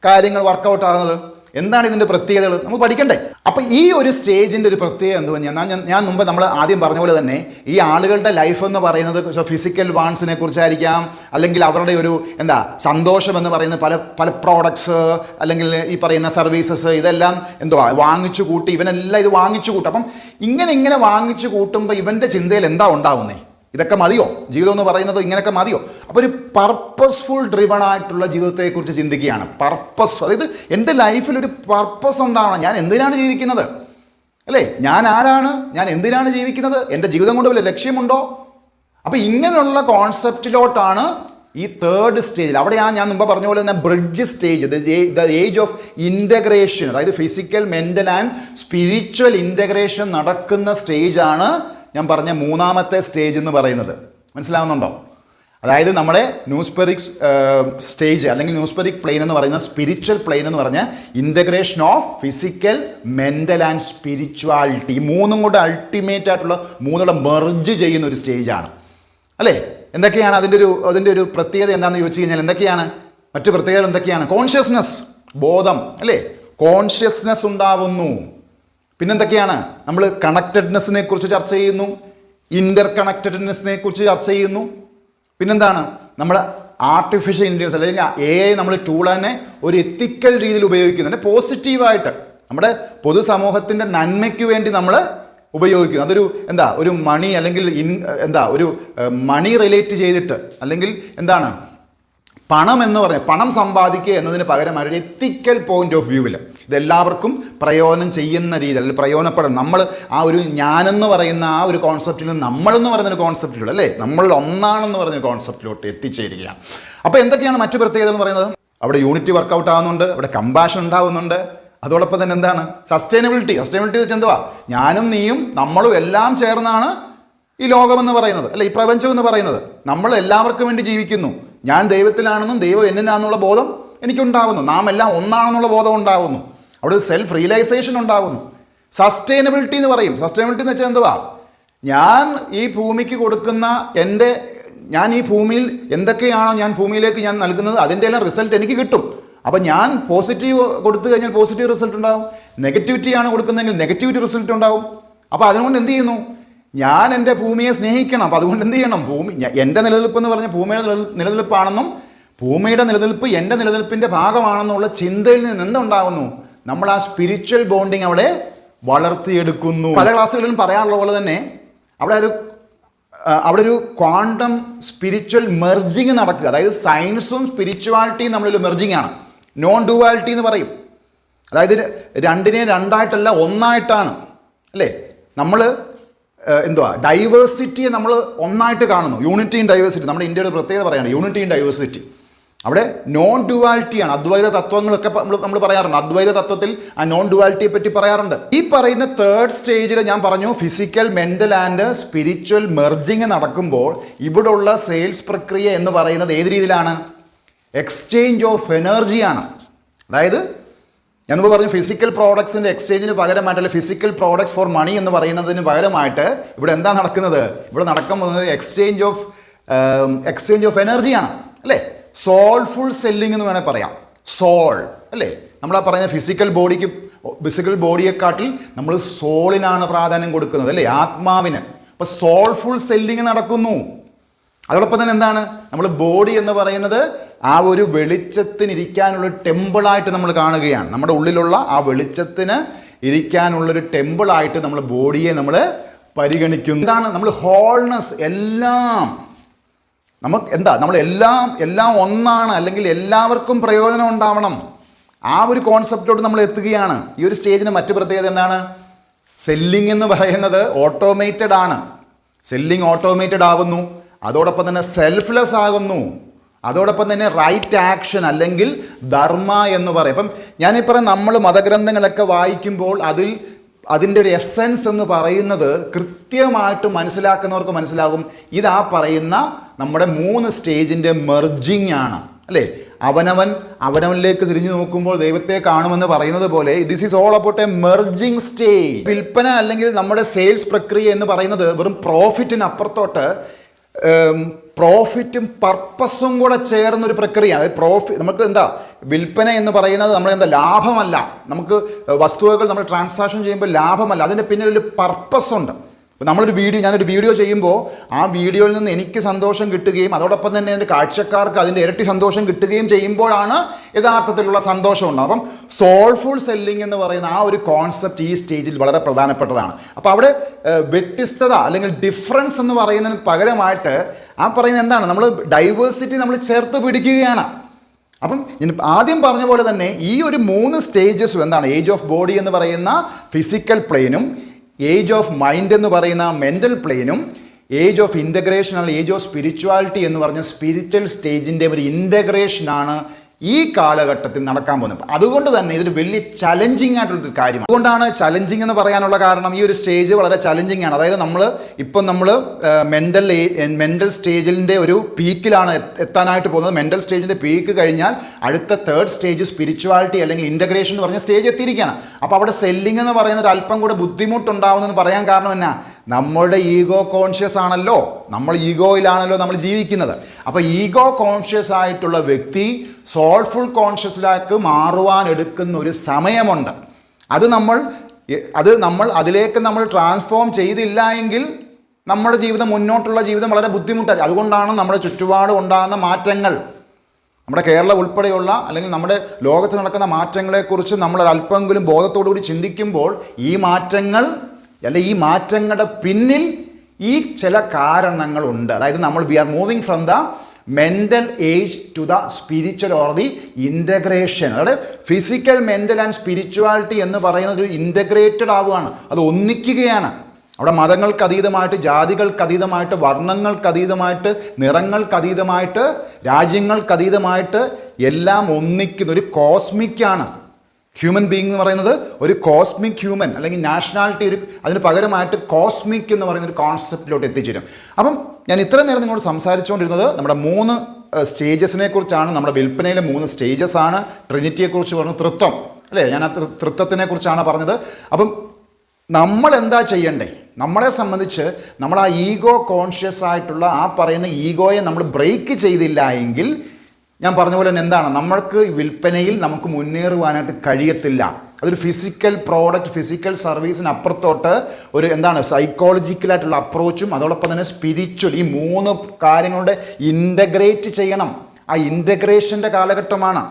കാര്യങ്ങൾ വർക്കൗട്ട് ആകുന്നത്? എന്താണ് ഇതിന്റെ പ്രത്യേകതകൾ? നമുക്ക് പഠിക്കണ്ടേ? അപ്പോൾ ഈ ഒരു സ്റ്റേജിന്റെ ഒരു പ്രത്യേകത എന്ത് പറഞ്ഞാൽ ഞാൻ ഞാൻ മുമ്പ് നമ്മൾ ആദ്യം പറഞ്ഞ പോലെ തന്നെ ഈ ആളുകളുടെ ലൈഫ് എന്ന് പറയുന്നത് ഫിസിക്കൽ വാൺസിനെ കുറിച്ചായിരിക്കാം അല്ലെങ്കിൽ അവരുടെ ഒരു എന്താ സന്തോഷം എന്ന് പറയുന്ന പല പല പ്രോഡക്ട്സ് അല്ലെങ്കിൽ ഈ പറയുന്ന സർവീസസ് ഇതെല്ലാം എന്തുവാ വാങ്ങിച്ചു കൂട്ടി ഇവനെല്ലാം ഇത് വാങ്ങിച്ചു കൂട്ടും. അപ്പം ഇങ്ങനെ ഇങ്ങനെ വാങ്ങിച്ചു കൂട്ടുമ്പോൾ ഇവന്റെ ചിന്തയിൽ എന്താ ഉണ്ടാവുന്നേ? ഇതൊക്കെ മതിയോ? ജീവിതം എന്ന് പറയുന്നത് ഇങ്ങനെയൊക്കെ മതിയോ? അപ്പോൾ ഒരു പർപ്പസ്ഫുൾ ഡ്രിവൺ ആയിട്ടുള്ള ജീവിതത്തെക്കുറിച്ച് ചിന്തിക്കുകയാണ്. പർപ്പസ് അതായത് എന്റെ ലൈഫിൽ ഒരു പർപ്പസ് ഉണ്ടാവണം. ഞാൻ എന്തിനാണ് ജീവിക്കുന്നത്? അല്ലേ? ഞാൻ ആരാണ്? ഞാൻ എന്തിനാണ് ജീവിക്കുന്നത്? എന്റെ ജീവിതം കൊണ്ട് വല്ല ലക്ഷ്യമുണ്ടോ? അപ്പോൾ ഇങ്ങനെയുള്ള കോൺസെപ്റ്റിലോട്ടാണ് ഈ തേർഡ് സ്റ്റേജിൽ അവിടെയാണ് ഞാൻ മുമ്പ് പറഞ്ഞ പോലെ തന്നെ bridge stage the age of integration അതായത് physical mental and spiritual integration നടക്കുന്ന സ്റ്റേജാണ് ഞാൻ പറഞ്ഞ മൂന്നാമത്തെ സ്റ്റേജ് എന്ന് പറയുന്നത്. മനസ്സിലാവുന്നുണ്ടോ? അതായത് നമ്മുടെ ന്യൂസ്പെറിക് സ്റ്റേജ് അല്ലെങ്കിൽ ന്യൂസ്പെറിക് പ്ലെയിൻ എന്ന് പറയുന്ന സ്പിരിച്വൽ പ്ലെയിൻ എന്ന് പറഞ്ഞ integration of physical mental and spirituality മൂന്നും കൂടെ അൾട്ടിമേറ്റ് ആയിട്ടുള്ള മൂന്നൂടെ മെർജ് ചെയ്യുന്ന ഒരു സ്റ്റേജാണ് അല്ലേ? എന്തൊക്കെയാണ് അതിന്റെ ഒരു അതിന്റെ ഒരു പ്രത്യേകത എന്താണെന്ന് ചോദിച്ചു കഴിഞ്ഞാൽ എന്തൊക്കെയാണ്? മറ്റു പ്രത്യേകത എന്തൊക്കെയാണ്? കോൺഷ്യസ്നസ് ബോധം അല്ലേ? കോൺഷ്യസ്നസ് ഉണ്ടാവുന്നു. പിന്നെന്തൊക്കെയാണ്? നമ്മൾ കണക്റ്റഡ്നെസ്സിനെ കുറിച്ച് ചർച്ച ചെയ്യുന്നു. ഇന്റർ കണക്റ്റഡ്നെസ്സിനെ കുറിച്ച് ചർച്ച ചെയ്യുന്നു. പിന്നെന്താണ്? നമ്മൾ ആർട്ടിഫിഷ്യൽ ഇന്റലിജൻസ് അല്ലെങ്കിൽ എ ഐ നമ്മൾ ടൂൾ തന്നെ ഒരു എത്തിക്കൽ രീതിയിൽ ഉപയോഗിക്കുന്നുണ്ട്. പോസിറ്റീവായിട്ട് നമ്മുടെ പൊതുസമൂഹത്തിന്റെ നന്മയ്ക്ക് വേണ്ടി നമ്മൾ ഉപയോഗിക്കുന്നു. അതൊരു എന്താ ഒരു മണി അല്ലെങ്കിൽ ഇൻ എന്താ ഒരു മണി റിലേറ്റ് ചെയ്തിട്ട് അല്ലെങ്കിൽ എന്താണ് പണം എന്ന് പറഞ്ഞാൽ പണം സമ്പാദിക്കുക എന്നതിന് പകരം അവരുടെ എത്തിക്കൽ പോയിന്റ് ഓഫ് വ്യൂവിൽ ഇതെല്ലാവർക്കും പ്രയോജനം ചെയ്യുന്ന രീതി അല്ലെങ്കിൽ പ്രയോജനപ്പെടണം നമ്മൾ ആ ഒരു ഞാനെന്ന് പറയുന്ന ആ ഒരു കോൺസെപ്റ്റിൽ നമ്മളെന്ന് പറയുന്ന ഒരു കോൺസെപ്റ്റിലൂടെ അല്ലേ? നമ്മൾ ഒന്നാണെന്ന് പറഞ്ഞ കോൺസെപ്റ്റിലോട്ട് എത്തിച്ചേരുകയാണ്. അപ്പോൾ എന്തൊക്കെയാണ് മറ്റു പ്രത്യേകത എന്ന് പറയുന്നത്? അവിടെ യൂണിറ്റി വർക്കൗട്ട് ആവുന്നുണ്ട് അവിടെ കമ്പാഷൻ ഉണ്ടാവുന്നുണ്ട്. അതോടൊപ്പം തന്നെ എന്താണ്? സസ്റ്റൈനബിലിറ്റി സസ്റ്റൈനബിലിറ്റി വെച്ച് എന്തുവാ? ഞാനും നീയും നമ്മളും എല്ലാം ചേർന്നാണ് ഈ ലോകമെന്ന് പറയുന്നത് അല്ല? ഈ പ്രപഞ്ചം എന്ന് പറയുന്നത്. നമ്മൾ എല്ലാവർക്കും വേണ്ടി ജീവിക്കുന്നു. ഞാൻ ദൈവത്തിലാണെന്നും ദൈവം എന്നിനാണെന്നുള്ള ബോധം എനിക്കുണ്ടാവുന്നു. നാം എല്ലാം ഒന്നാണെന്നുള്ള ബോധം ഉണ്ടാവുന്നു. അവിടെ സെൽഫ് റിയലൈസേഷൻ ഉണ്ടാകുന്നു. സസ്റ്റൈനബിലിറ്റി എന്ന് പറയും. സസ്റ്റൈനബിലിറ്റി എന്ന് വെച്ചാൽ എന്തുവാ? ഞാൻ ഈ ഭൂമിക്ക് കൊടുക്കുന്ന എന്റെ ഞാൻ ഈ ഭൂമിയിൽ എന്തൊക്കെയാണോ ഞാൻ ഭൂമിയിലേക്ക് ഞാൻ നൽകുന്നത് അതിന്റെ എല്ലാം റിസൾട്ട് എനിക്ക് കിട്ടും. അപ്പം ഞാൻ പോസിറ്റീവ് കൊടുത്തു കഴിഞ്ഞാൽ പോസിറ്റീവ് റിസൾട്ട് ഉണ്ടാവും നെഗറ്റിവിറ്റിയാണ് കൊടുക്കുന്നതെങ്കിൽ നെഗറ്റിവിറ്റി റിസൾട്ട് ഉണ്ടാവും അപ്പോൾ അതുകൊണ്ട് എന്ത് ചെയ്യുന്നു? ഞാൻ എന്റെ ഭൂമിയെ സ്നേഹിക്കണം. അപ്പോൾ അതുകൊണ്ട് എന്ത് ചെയ്യണം? ഭൂമി എന്റെ നിലനിൽപ്പ് എന്ന് പറഞ്ഞാൽ ഭൂമിയുടെ നിലനിൽ- നിലനിൽപ്പാണെന്നും ഭൂമിയുടെ നിലനിൽപ്പ് എന്റെ നിലനിൽപ്പിന്റെ ഭാഗമാണെന്നുള്ള ചിന്തയിൽ നിന്ന് എന്തുണ്ടാകുന്നു? നമ്മൾ ആ സ്പിരിച്വൽ ബോണ്ടിങ് അവിടെ വളർത്തിയെടുക്കുന്നു. പല ക്ലാസ്സുകളിലും പറയാറുള്ള പോലെ തന്നെ അവിടെ ഒരു അവിടെ ഒരു ക്വാണ്ടം സ്പിരിച്വൽ മെർജിങ് നടക്കുക. അതായത് സയൻസും സ്പിരിച്വാലിറ്റിയും തമ്മിലൊരു മെർജിങ് ആണ്. നോൺ ഡുവാലിറ്റി എന്ന് പറയും. അതായത് രണ്ടിനെ രണ്ടായിട്ടല്ല ഒന്നായിട്ടാണ്. അല്ലേ? നമ്മൾ എന്തുവാ? ഡൈവേഴ്സിറ്റിയെ നമ്മൾ ഒന്നായിട്ട് കാണുന്നു. യൂണിറ്റി ഇൻ ഡൈവേഴ്സിറ്റി നമ്മുടെ ഇന്ത്യയുടെ പ്രത്യേകത പറയുകയാണ് യൂണിറ്റി ഇൻ ഡൈവേഴ്സിറ്റി അവിടെ നോൺ ഡുവാലിറ്റിയാണ് അദ്വൈത തത്വങ്ങളൊക്കെ നമ്മൾ പറയാറുണ്ട്. അദ്വൈത തത്വത്തിൽ ആ നോൺ ഡുവാലിറ്റിയെ പറ്റി പറയാറുണ്ട്. ഈ പറയുന്ന തേർഡ് സ്റ്റേജിൽ ഞാൻ പറഞ്ഞു physical mental and spiritual merging നടക്കുമ്പോൾ ഇവിടെയുള്ള സെയിൽസ് പ്രക്രിയ എന്ന് പറയുന്നത് ഏത് രീതിയിലാണ്? എക്സ്ചേഞ്ച് ഓഫ് എനർജിയാണ് അതായത് ഞാൻ മുമ്പ് പറഞ്ഞു ഫിസിക്കൽ പ്രോഡക്ട്സിന്റെ എക്സ്ചേഞ്ചിന് പകരമായിട്ടല്ല ഫിസിക്കൽ പ്രോഡക്ട്സ് ഫോർ മണി എന്ന് പറയുന്നതിന് പകരമായിട്ട് ഇവിടെ എന്താ നടക്കുന്നത്? ഇവിടെ നടക്കാൻ പോകുന്നത് എക്സ്ചേഞ്ച് ഓഫ് എക്സ്ചേഞ്ച് ഓഫ് എനർജിയാണ് അല്ലേ? സോൾഫുൾ സെല്ലിംഗ് എന്ന് വേണേൽ പറയാം. സോൾ അല്ലേ? നമ്മൾ ആ പറയുന്ന ഫിസിക്കൽ ബോഡിക്ക് ഫിസിക്കൽ ബോഡിയെക്കാട്ടിൽ നമ്മൾ സോളിനാണ് പ്രാധാന്യം കൊടുക്കുന്നത് അല്ലേ? ആത്മാവിന്. അപ്പോൾ സോൾഫുൾ സെല്ലിംഗ് നടക്കുന്നു. അതോടൊപ്പം തന്നെ എന്താണ്? നമ്മൾ ബോഡി എന്ന് പറയുന്നത് ആ ഒരു വെളിച്ചത്തിന് ഇരിക്കാനുള്ള ടെമ്പിളായിട്ട് നമ്മൾ കാണുകയാണ്. നമ്മുടെ ഉള്ളിലുള്ള ആ വെളിച്ചത്തിന് ഇരിക്കാനുള്ളൊരു ടെമ്പിളായിട്ട് നമ്മൾ ബോഡിയെ നമ്മൾ പരിഗണിക്കുന്നു. എന്താണ് നമ്മൾ ഹോൾനെസ് എല്ലാം. നമുക്ക് എന്താ നമ്മൾ എല്ലാം എല്ലാം ഒന്നാണ് അല്ലെങ്കിൽ എല്ലാവർക്കും പ്രയോജനം ഉണ്ടാവണം. ആ ഒരു കോൺസെപ്റ്റോട് നമ്മൾ എത്തുകയാണ്. ഈ ഒരു സ്റ്റേജിന് മറ്റു പ്രത്യേകത എന്താണ്? സെല്ലിംഗ് എന്ന് പറയുന്നത് ഓട്ടോമേറ്റഡ് ആണ്. സെല്ലിംഗ് ഓട്ടോമേറ്റഡ് ആവുന്നു അതോടൊപ്പം തന്നെ സെൽഫ്ലെസ് ആകുന്നു. അതോടൊപ്പം തന്നെ റൈറ്റ് ആക്ഷൻ അല്ലെങ്കിൽ ധർമ്മ എന്ന് പറയും. അപ്പം ഞാനീ പറഞ്ഞ നമ്മൾ മതഗ്രന്ഥങ്ങളൊക്കെ വായിക്കുമ്പോൾ അതിൽ അതിന്റെ ഒരു എസെൻസ് എന്ന് പറയുന്നത് കൃത്യമായിട്ട് മനസ്സിലാക്കുന്നവർക്ക് മനസ്സിലാകും. ഇതാ പറയുന്ന നമ്മുടെ മൂന്ന് സ്റ്റേജിന്റെ മെർജിങ് ആണ്. അല്ലേ? അവനവൻ അവനവനിലേക്ക് തിരിഞ്ഞു നോക്കുമ്പോൾ ദൈവത്തെ കാണുമെന്ന് പറയുന്നത് പോലെ this is all about a merging stage വിൽപ്പന അല്ലെങ്കിൽ നമ്മുടെ സെയിൽസ് പ്രക്രിയ എന്ന് പറയുന്നത് വെറും പ്രോഫിറ്റിന് അപ്പുറത്തോട്ട് പ്രോഫിറ്റും പർപ്പസും കൂടെ ചേർന്നൊരു പ്രക്രിയയാണ് പ്രോഫിറ്റ് നമുക്ക് എന്താ വിൽപ്പന എന്ന് പറയുന്നത് നമ്മൾ എന്താ ലാഭമല്ല. നമുക്ക് വസ്തുവകൾ നമ്മൾ ട്രാൻസാക്ഷൻ ചെയ്യുമ്പോൾ ലാഭമല്ല. അതിന്റെ പിന്നിലൊരു പർപ്പസ് ഉണ്ട്. ഇപ്പം നമ്മളൊരു വീഡിയോ ഞാനൊരു വീഡിയോ ചെയ്യുമ്പോൾ ആ വീഡിയോയിൽ നിന്ന് എനിക്ക് സന്തോഷം കിട്ടുകയും അതോടൊപ്പം തന്നെ എന്റെ കാഴ്ചക്കാർക്ക് അതിന്റെ ഇരട്ടി സന്തോഷം കിട്ടുകയും ചെയ്യുമ്പോഴാണ് യഥാർത്ഥത്തിലുള്ള സന്തോഷം ഉണ്ടാകും അപ്പം സോൾഫുൾ സെല്ലിംഗ് എന്ന് പറയുന്ന ആ ഒരു കോൺസെപ്റ്റ് ഈ സ്റ്റേജിൽ വളരെ പ്രധാനപ്പെട്ടതാണ്. അപ്പോൾ അവിടെ വ്യത്യസ്തത അല്ലെങ്കിൽ ഡിഫറൻസ് എന്ന് പറയുന്നതിന് പകരമായിട്ട് ആ പറയുന്നത് എന്താണ്? നമ്മൾ ഡൈവേഴ്സിറ്റി നമ്മൾ ചേർത്ത് പിടിക്കുകയാണ്. അപ്പം ആദ്യം പറഞ്ഞ പോലെ തന്നെ ഈ ഒരു മൂന്ന് സ്റ്റേജസും എന്താണ്? ഏജ് ഓഫ് ബോഡി എന്ന് പറയുന്ന ഫിസിക്കൽ പ്ലെയിനും ഏജ് ഓഫ് മൈൻഡ് എന്ന് പറയുന്ന മെന്റൽ പ്ലെയിനും ഏജ് ഓഫ് ഇന്റഗ്രേഷൻ അല്ലെങ്കിൽ ഏജ് ഓഫ് സ്പിരിച്വാലിറ്റി എന്ന് പറഞ്ഞ സ്പിരിച്വൽ സ്റ്റേജിന്റെ ഒരു ഇന്റഗ്രേഷനാണ് ഈ കാലഘട്ടത്തിൽ നടക്കാൻ പോകുന്നത്. അതുകൊണ്ട് തന്നെ ഇതൊരു വലിയ ചലഞ്ചിങ് ആയിട്ടുള്ളൊരു കാര്യമാണ്. അതുകൊണ്ടാണ് ചലഞ്ചിങ് എന്ന് പറയാനുള്ള കാരണം ഈ ഒരു സ്റ്റേജ് വളരെ ചലഞ്ചിങ് ആണ്. അതായത് നമ്മൾ ഇപ്പം നമ്മൾ മെന്റൽ മെന്റൽ സ്റ്റേജിന്റെ ഒരു പീക്കിലാണ് എത്താനായിട്ട് പോകുന്നത്. മെന്റൽ സ്റ്റേജിന്റെ പീക്ക് കഴിഞ്ഞാൽ അടുത്ത തേർഡ് സ്റ്റേജ് സ്പിരിച്വാലിറ്റി അല്ലെങ്കിൽ ഇന്റഗ്രേഷൻ എന്ന് പറഞ്ഞ സ്റ്റേജ് എത്തിയിരിക്കുകയാണ്. അപ്പോൾ അവിടെ സെല്ലിംഗ് എന്ന് പറയുന്നത് അല്പം കൂടെ ബുദ്ധിമുട്ടുണ്ടാവുന്നതെന്ന് പറയാൻ കാരണം എന്നാ? നമ്മളുടെ ഈഗോ കോൺഷ്യസ് ആണല്ലോ. നമ്മൾ ഈഗോയിലാണല്ലോ നമ്മൾ ജീവിക്കുന്നത്. അപ്പോൾ ഈഗോ കോൺഷ്യസ് ആയിട്ടുള്ള വ്യക്തി സോൾഫുൾ കോൺഷ്യസിലേക്ക് മാറുവാൻ എടുക്കുന്ന ഒരു സമയമുണ്ട്. അത് നമ്മൾ അത് നമ്മൾ അതിലേക്ക് നമ്മൾ ട്രാൻസ്ഫോം ചെയ്തില്ല എങ്കിൽ നമ്മുടെ ജീവിതം മുന്നോട്ടുള്ള ജീവിതം വളരെ ബുദ്ധിമുട്ടായി അതുകൊണ്ടാണ് നമ്മുടെ ചുറ്റുപാട് ഉണ്ടാകുന്ന മാറ്റങ്ങൾ. നമ്മുടെ കേരളം ഉൾപ്പെടെയുള്ള അല്ലെങ്കിൽ നമ്മുടെ ലോകത്ത് നടക്കുന്ന മാറ്റങ്ങളെക്കുറിച്ച് നമ്മൾ അല്പമെങ്കിലും ബോധത്തോടു കൂടി ചിന്തിക്കുമ്പോൾ ഈ മാറ്റങ്ങൾ അല്ല ഈ മാറ്റങ്ങളുടെ പിന്നിൽ ഈ ചില കാരണങ്ങളുണ്ട്. അതായത് നമ്മൾ we are moving from the mental age to the spiritual or the integration അതായത് ഫിസിക്കൽ മെന്റൽ ആൻഡ് സ്പിരിച്വാലിറ്റി എന്ന് പറയുന്നത് ഒരു ഇന്റഗ്രേറ്റഡ് ആവുകയാണ്. അത് ഒന്നിക്കുകയാണ്. അവിടെ മതങ്ങൾക്ക് അതീതമായിട്ട് ജാതികൾക്ക് അതീതമായിട്ട് വർണങ്ങൾക്ക് അതീതമായിട്ട് നിറങ്ങൾക്ക് അതീതമായിട്ട് രാജ്യങ്ങൾക്ക് അതീതമായിട്ട് എല്ലാം ഒന്നിക്കുന്ന ഒരു കോസ്മിക്കാണ് ഹ്യൂമൻ ബീങ് എന്ന് പറയുന്നത് ഒരു കോസ്മിക് ഹ്യൂമൻ അല്ലെങ്കിൽ നാഷണാലിറ്റി ഒരു അതിന് പകരമായിട്ട് കോസ്മിക് എന്ന് പറയുന്ന ഒരു കോൺസെപ്റ്റിലോട്ട് എത്തിച്ചേരും. അപ്പം ഞാൻ ഇത്രയും നേരം നിങ്ങളോട് സംസാരിച്ചുകൊണ്ടിരുന്നത് നമ്മുടെ മൂന്ന് സ്റ്റേജസിനെ കുറിച്ചാണ് നമ്മുടെ വിൽപ്പനയിലെ മൂന്ന് സ്റ്റേജസ് ആണ് ട്രിനിറ്റിയെക്കുറിച്ച് പറഞ്ഞു തൃത്വം. അല്ലേ? ഞാൻ ആ തൃത്വത്തിനെ കുറിച്ചാണ് പറഞ്ഞത്. അപ്പം നമ്മൾ എന്താ ചെയ്യണ്ടേ? നമ്മളെ സംബന്ധിച്ച് നമ്മൾ ആ ഈഗോ കോൺഷ്യസ് ആയിട്ടുള്ള ആ പറയുന്ന ഈഗോയെ നമ്മൾ ബ്രേക്ക് ചെയ്തില്ല എങ്കിൽ ഞാൻ പറഞ്ഞ പോലെ തന്നെ എന്താണ്? നമ്മൾക്ക് വിൽപ്പനയിൽ നമുക്ക് മുന്നേറുവാനായിട്ട് കഴിയത്തില്ല. അതൊരു ഫിസിക്കൽ പ്രോഡക്റ്റ് ഫിസിക്കൽ സർവീസിന് അപ്പുറത്തോട്ട് ഒരു എന്താണ്? സൈക്കോളജിക്കലായിട്ടുള്ള അപ്രോച്ചും അതോടൊപ്പം തന്നെ സ്പിരിച്വൽ ഈ മൂന്ന് കാര്യങ്ങളുടെ ഇന്റഗ്രേറ്റ് ചെയ്യണം. ആ ഇന്റഗ്രേഷന്റെ കാലഘട്ടമാണ്.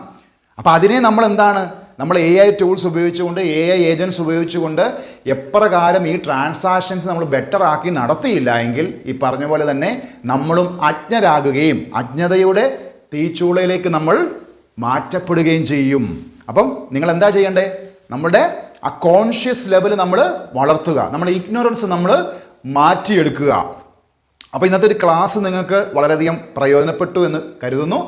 അപ്പോൾ അതിനെ നമ്മൾ എന്താണ്? നമ്മൾ എ ഐ ടൂൾസ് ഉപയോഗിച്ചുകൊണ്ട് എ ഐ ഏജൻസ് ഉപയോഗിച്ചുകൊണ്ട് എപ്രകാരം ഈ ട്രാൻസാക്ഷൻസ് നമ്മൾ ബെറ്റർ ആക്കി നടത്തിയില്ല എങ്കിൽ ഈ പറഞ്ഞ പോലെ തന്നെ നമ്മളും അജ്ഞരാകുകയും അജ്ഞതയുടെ തീച്ചൂളയിലേക്ക് നമ്മൾ മാറ്റപ്പെടുകയും ചെയ്യും. അപ്പം നിങ്ങൾ എന്താ ചെയ്യേണ്ടേ? നമ്മുടെ ആ കോൺഷ്യസ് ലെവൽ നമ്മൾ വളർത്തുക. നമ്മുടെ ഇഗ്നോറൻസ് നമ്മൾ മാറ്റിയെടുക്കുക. അപ്പോൾ ഇന്നത്തെ ഒരു ക്ലാസ് നിങ്ങൾക്ക് വളരെയധികം പ്രയോജനപ്പെട്ടു എന്ന് കരുതുന്നു.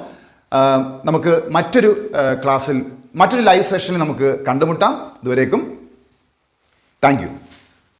നമുക്ക് മറ്റൊരു ക്ലാസ്സിൽ മറ്റൊരു ലൈവ് സെഷനിൽ നമുക്ക് കണ്ടുമുട്ടാം. ഇതുവരേക്കും താങ്ക്